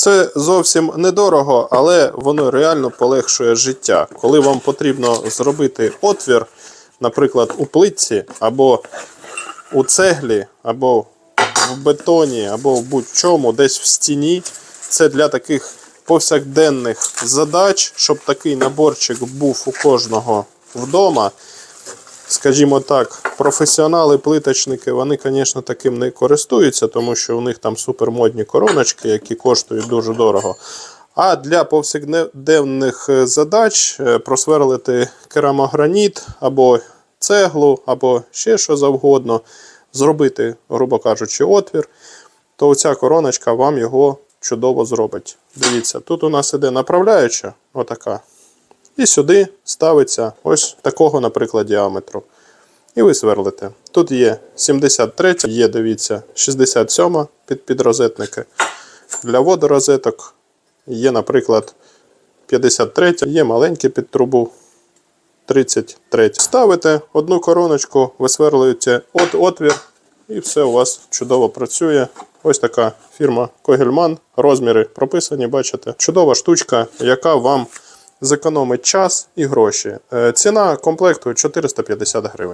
Це зовсім недорого, але воно реально полегшує життя. Коли вам потрібно зробити отвір, наприклад, у плитці, або у цеглі, або в бетоні, або в будь-чому, десь в стіні, це для таких повсякденних задач, щоб такий наборчик був у кожного вдома. Скажімо так, професіонали-плиточники, вони, звісно, таким не користуються, тому що у них там супермодні короночки, які коштують дуже дорого. А для повсякденних е, задач е, просверлити керамограніт або цеглу, або ще що завгодно, зробити, грубо кажучи, отвір, то оця короночка вам його чудово зробить. Дивіться, тут у нас іде направляюча, отака. І сюди ставиться ось такого, наприклад, діаметру. І ви сверлите. Тут є 73, є, дивіться, 67 під підрозетники. Для водорозеток є, наприклад, 53, є маленькі під трубу. 33. Ставите одну короночку, висверлюєте от отвір, і все у вас чудово працює. Ось така фірма Когельман. Розміри прописані, бачите. Чудова штучка, яка вам зекономить час і гроші. Е, Ціна комплекту 450 гривень.